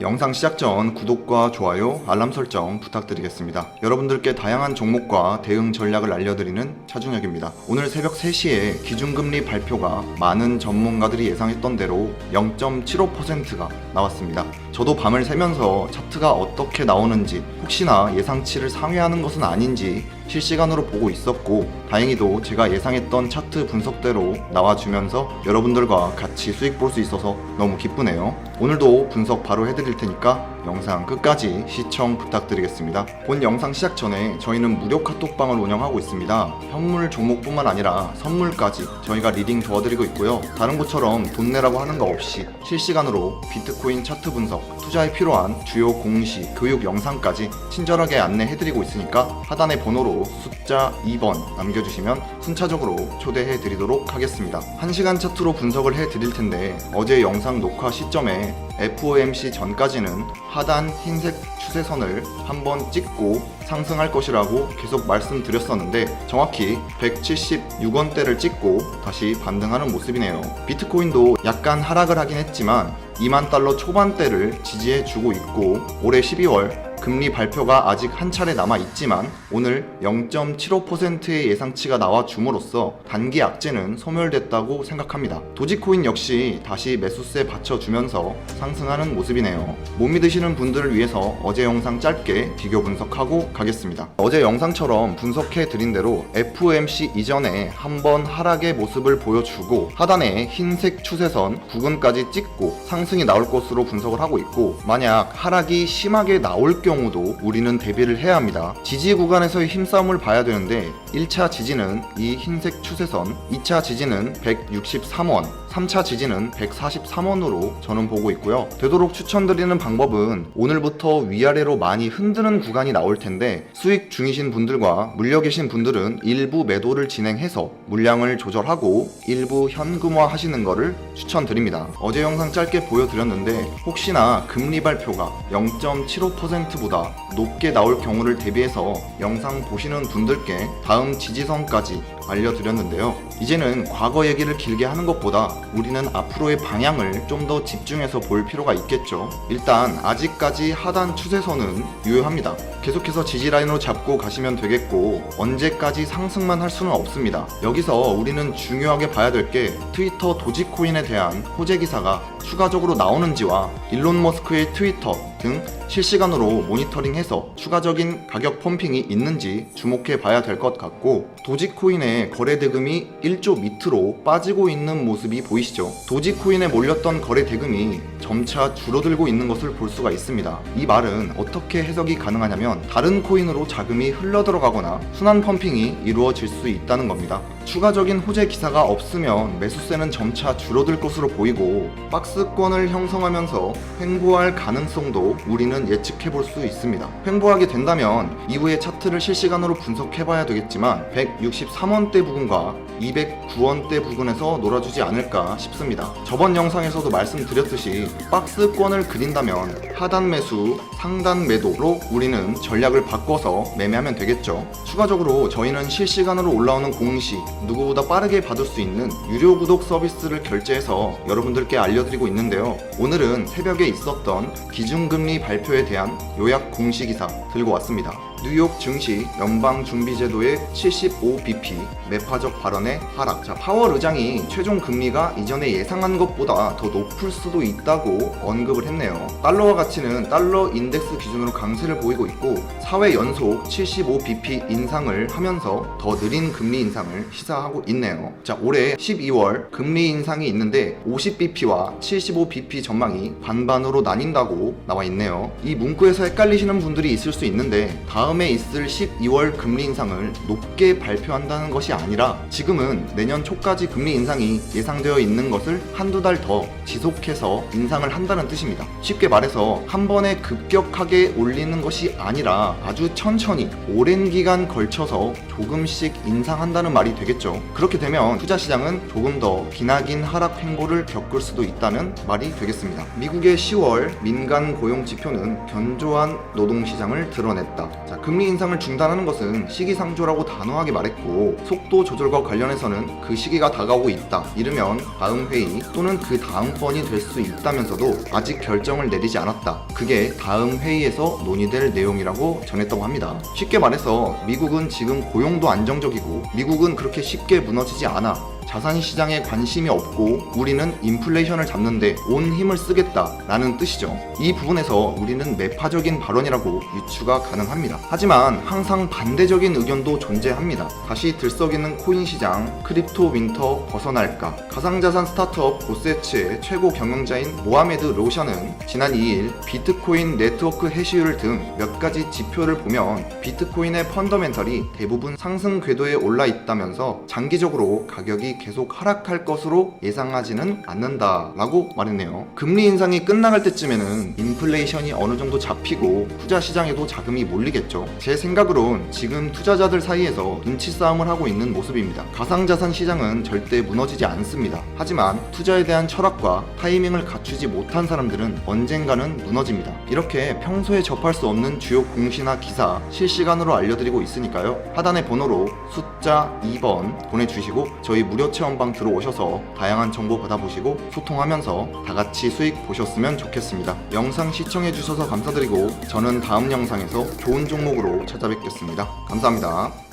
영상 시작 전 구독과 좋아요, 알람 설정 부탁드리겠습니다. 여러분들께 다양한 종목과 대응 전략을 알려드리는 차준혁입니다. 오늘 새벽 3시에 기준금리 발표가 많은 전문가들이 예상했던 대로 0.75%가 나왔습니다. 저도 밤을 새면서 차트가 어떻게 나오는지 혹시나 예상치를 상회하는 것은 아닌지 실시간으로 보고 있었고 다행히도 제가 예상했던 차트 분석대로 나와주면서 여러분들과 같이 수익 볼 수 있어서 너무 기쁘네요. 오늘도 분석 바로 해드릴 테니까 영상 끝까지 시청 부탁드리겠습니다. 본 영상 시작 전에 저희는 무료 카톡방을 운영하고 있습니다. 현물 종목뿐만 아니라 선물까지 저희가 리딩 도와드리고 있고요. 다른 곳처럼 돈 내라고 하는 거 없이 실시간으로 비트코인 차트 분석, 투자에 필요한 주요 공시, 교육 영상까지 친절하게 안내해드리고 있으니까 하단의 번호로 숫자 2번 남겨주시면 순차적으로 초대해 드리도록 하겠습니다. 1시간 차트로 분석을 해 드릴 텐데 어제 영상 녹화 시점에 FOMC 전까지는 하단 흰색 추세선을 한번 찍고 상승할 것이라고 계속 말씀드렸었는데 정확히 176원대를 찍고 다시 반등하는 모습이네요. 비트코인도 약간 하락을 하긴 했지만 2만 달러 초반대를 지지해 주고 있고 올해 12월 금리 발표가 아직 한 차례 남아 있지만 오늘 0.75%의 예상치가 나와 줌으로써 단기 악재는 소멸됐다고 생각합니다. 도지코인 역시 다시 매수세 받쳐주면서 상승하는 모습이네요. 못 믿으시는 분들을 위해서 어제 영상 짧게 비교 분석하고 가겠습니다. 어제 영상처럼 분석해 드린 대로 FOMC 이전에 한번 하락의 모습을 보여주고 하단에 흰색 추세선 부근까지 찍고 상승이 나올 것으로 분석을 하고 있고 만약 하락이 심하게 나올 경우 도 우리는 대비를 해야 합니다. 지지 구간에서의 힘싸움을 봐야 되는데 1차 지지는 이 흰색 추세선, 2차 지지는 163원, 3차 지지는 143원으로 저는 보고 있고요. 되도록 추천드리는 방법은 오늘부터 위아래로 많이 흔드는 구간이 나올 텐데 수익 중이신 분들과 물려 계신 분들은 일부 매도를 진행해서 물량을 조절하고 일부 현금화 하시는 것을 추천드립니다. 어제 영상 짧게 보여드렸는데 혹시나 금리 발표가 0.75%보다 높게 나올 경우를 대비해서 영상 보시는 분들께 다음 지지선까지 알려드렸는데요. 이제는 과거 얘기를 길게 하는 것보다 우리는 앞으로의 방향을 좀 더 집중해서 볼 필요가 있겠죠. 일단 아직까지 하단 추세선은 유효합니다. 계속해서 지지 라인으로 잡고 가시면 되겠고 언제까지 상승만 할 수는 없습니다. 여기서 우리는 중요하게 봐야 될 게 트위터 도지코인에 대한 호재 기사가 추가적으로 나오는지와 일론 머스크의 트위터 등 실시간으로 모니터링해서 추가적인 가격 펌핑이 있는지 주목해 봐야 될 것 같고 도지코인의 거래 대금이 1조 밑으로 빠지고 있는 모습이 보이시죠? 도지코인에 몰렸던 거래 대금이 점차 줄어들고 있는 것을 볼 수가 있습니다. 이 말은 어떻게 해석이 가능하냐면 다른 코인으로 자금이 흘러 들어가거나 순환 펌핑이 이루어질 수 있다는 겁니다. 추가적인 호재 기사가 없으면 매수세는 점차 줄어들 것으로 보이고 박스권을 형성하면서 횡보할 가능성도 우리는 예측해 볼 수 있습니다. 횡보하게 된다면 이후에 차트를 실시간으로 분석해 봐야 되겠지만 163원대 부근과 209원대 부근에서 놀아주지 않을까 싶습니다. 저번 영상에서도 말씀드렸듯이 박스권을 그린다면 하단 매수, 상단 매도로 우리는 전략을 바꿔서 매매하면 되겠죠. 추가적으로 저희는 실시간으로 올라오는 공시, 누구보다 빠르게 받을 수 있는 유료 구독 서비스를 결제해서 여러분들께 알려드리고 있는데요. 오늘은 새벽에 있었던 기준금리 발표에 대한 요약 공시 기사 들고 왔습니다. 뉴욕 증시 연방준비제도의 75bp 매파적 발언의 하락. 자, 파월 의장이 최종 금리가 이전에 예상한 것보다 더 높을 수도 있다고 언급을 했네요. 달러화 가치는 달러 인덱스 기준으로 강세를 보이고 있고 4회 연속 75bp 인상을 하면서 더 느린 금리 인상을 시 사하고 있네요. 자, 올해 12월 금리 인상이 있는데 50bp와 75bp 전망이 반반으로 나뉜다고 나와 있네요. 이 문구에서 헷갈리시는 분들이 있을 수 있는데 다음에 있을 12월 금리 인상을 높게 발표한다는 것이 아니라 지금은 내년 초까지 금리 인상이 예상되어 있는 것을 한두 달 더 지속해서 인상을 한다는 뜻입니다. 쉽게 말해서 한 번에 급격하게 올리는 것이 아니라 아주 천천히 오랜 기간 걸쳐서 조금씩 인상한다는 말이 되겠죠. 그렇게 되면 투자 시장은 조금 더 기나긴 하락 횡보를 겪을 수도 있다는 말이 되겠습니다. 미국의 10월 민간 고용 지표는 견조한 노동 시장을 드러냈다. 자. 금리 인상을 중단하는 것은 시기상조라고 단호하게 말했고 속도 조절과 관련해서는 그 시기가 다가오고 있다. 이르면 다음 회의 또는 그 다음 번이 될 수 있다면서도 아직 결정을 내리지 않았다. 그게 다음 회의에서 논의될 내용이라고 전했다고 합니다. 쉽게 말해서 미국은 지금 고용도 안정적이고 미국은 그렇게 쉽게 무너지지 않아. 자산 시장에 관심이 없고 우리는 인플레이션을 잡는데 온 힘을 쓰겠다라는 뜻이죠. 이 부분에서 우리는 매파적인 발언이라고 유추가 가능합니다. 하지만 항상 반대적인 의견도 존재합니다. 다시 들썩이는 코인 시장, 크립토 윈터 벗어날까? 가상자산 스타트업 보세츠의 최고 경영자인 모하메드 로션은 지난 2일 비트코인 네트워크 해시율 등 몇 가지 지표를 보면 비트코인의 펀더멘털이 대부분 상승 궤도에 올라 있다면서 장기적으로 가격이 계속 하락할 것으로 예상하지는 않는다라고 말했네요. 금리 인상이 끝나갈 때쯤에는 인플레이션이 어느 정도 잡히고 투자 시장에도 자금이 몰리겠죠. 제 생각으론 지금 투자자들 사이에서 눈치 싸움을 하고 있는 모습입니다. 가상자산 시장은 절대 무너지지 않습니다. 하지만 투자에 대한 철학과 타이밍을 갖추지 못한 사람들은 언젠가는 무너집니다. 이렇게 평소에 접할 수 없는 주요 공시나 기사 실시간으로 알려드리고 있으니까요. 하단의 번호로 숫자 2번 보내주시고 저희 체험방 들어오셔서 다양한 정보 받아보시고 소통하면서 다 같이 수익 보셨으면 좋겠습니다. 영상 시청해주셔서 감사드리고 저는 다음 영상에서 좋은 종목으로 찾아뵙겠습니다. 감사합니다.